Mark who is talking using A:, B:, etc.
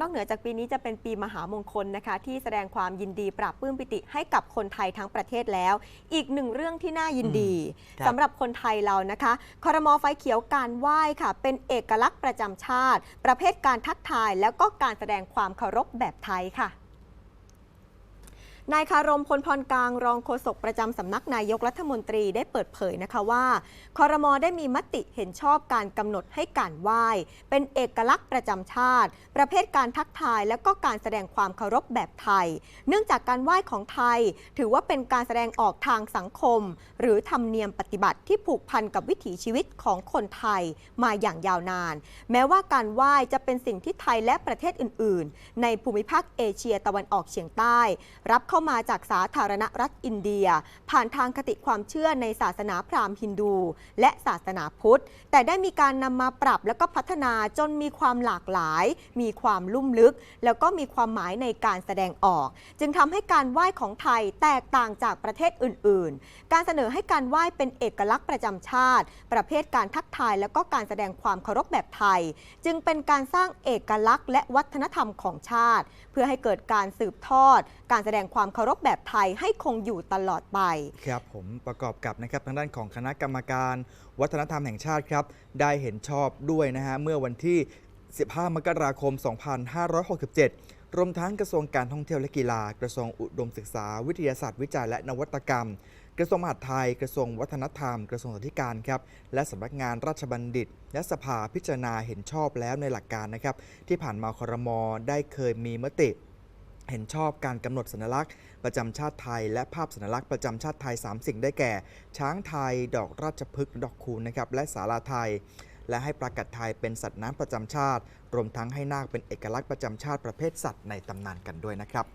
A: นอกเหนือจากปีนี้จะเป็นปีมหามงคลนะคะ ที่แสดงความยินดีปราบปลื้มปิติให้กับคนไทยทั้งประเทศแล้ว อีกหนึ่งเรื่องที่น่ายินดี
B: ครับ
A: สำหรับคนไทยเรานะคะคอรมอไฟเขียวการไหว้ค่ะ เป็นเอกลักษณ์ประจำชาติ ประเภทการทักทายแล้วก็การแสดงความเคารพแบบไทยค่ะ นายคารมพลพรกลางรองโฆษกประจำสำนักนายกรัฐมนตรีได้เปิดเผยนะคะว่าคอรมอได้มีมติเห็นชอบการกำหนดให้การไหว้ เป็นเอกลักษณ์ประจำชาติ ประเภทการทักทายและก็การแสดงความเคารพแบบไทย เนื่องจากการไหว้ของไทย ถือว่าเป็นการแสดงออกทางสังคม หรือธรรมเนียมปฏิบัติที่ผูกพันกับวิถีชีวิตของคนไทยมาอย่างยาวนาน แม้ว่าการไหว้จะเป็นสิ่งที่ไทยและประเทศอื่น ๆ ในภูมิภาคเอเชียตะวันออกเฉียงใต้ รับเข้าามาจากสาธารณรัฐอินเดีย ผ่านทางคติความเชื่อในศาสนาพราหมณ์ฮินดู และศาสนาพุทธ แต่ได้มีการนำมาปรับแล้วก็พัฒนาจนมีความหลากหลาย มีความลุ่มลึก แล้วก็มีความหมายในการแสดงออก จึงทำให้การไหว้ของไทยแตกต่างจากประเทศอื่น ๆ การเสนอให้การไหว้เป็นเอกลักษณ์ประจำชาติ ประเภทการทักทายแล้วก็การแสดงความเคารพแบบไทย จึงเป็นการสร้างเอกลักษณ์และวัฒนธรรมของชาติ เพื่อให้เกิดการสืบทอด การแสดงความเคารพแบบไทยให้คงอยู่ตลอดไป
B: ครับผมประกอบกับนะครับทางด้านของคณะกรรมการ วัฒนธรรมแห่งชาติครับ ได้เห็นชอบด้วยนะฮะเมื่อวันที่ 15 มกราคม 2567 รวมทั้งกระทรวงการท่องเที่ยวและกีฬา กระทรวงอุดมศึกษา วิทยาศาสตร์วิจัยและนวัตกรรมกระทรวงมหาดไทย กระทรวงวัฒนธรรม กระทรวงสาธการครับ และสำนักงานราชบัณฑิต และสภาพิจารณาเห็นชอบแล้วในหลักการนะครับ ที่ผ่านมาครมได้เคยมีมติ เห็นชอบการกำหนดสัญลักษณ์ประจำชาติไทย และภาพสัญลักษณ์ประจำชาติไทย 3 สิ่งได้แก่ ช้างไทย ดอกราชพฤกษ์ดอกคูณนะครับและสาราไทย และให้ปลากัดไทยเป็นสัตว์น้ำประจำชาติ รวมทั้งให้นาคเป็นเอกลักษณ์ประจำชาติประเภทสัตว์ในตำนานกันด้วยนะครับ